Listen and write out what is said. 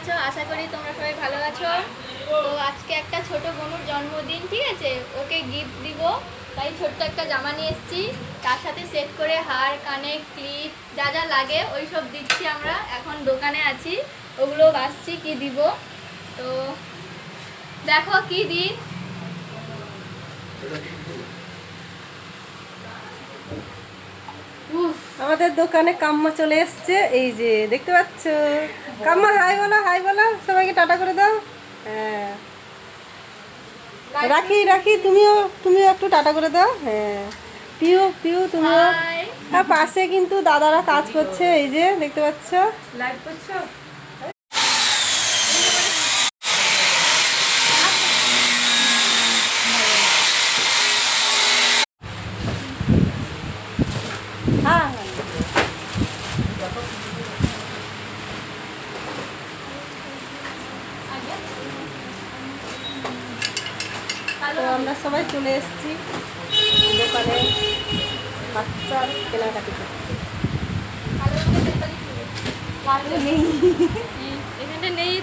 আছো? আশা করি তোমরা সবাই ভালো আছো। তো আজকে একটা ছোট বোনুর জন্মদিন, ঠিক আছে? ওকে গিফট দিব। তাই ছোট্ট একটা জামা নিয়ে এসেছি। তার সাথে সেট করে হার কানে ক্লিপ যা যা লাগে, ওই সব দিচ্ছি আমরা। এখন দোকানে আছি। ওগুলো বাসছি, কি দিব? তো দেখো কি উফ আমাদের দোকানে কাম্মা চলে এসছে। এই যে দেখতে পাচ্ছ? কাম্মা হাই বলো হাই বলো সবাইকে টাটা করে দাও। হ্যাঁ। রাখি রাখি তুমিও তুমিও একটু টাটা করে দাও। হ্যাঁ। পিউ পিউ তুমিও। হ্যাঁ আর পাশে কিন্তু দাদারা কাজ করছে এই যে দেখতে পাচ্ছ? লাইভ করছ? তো আমরা সবাই চলে এসেছি দোকানে বাচ্চার কেনাকাটি করতে। নেই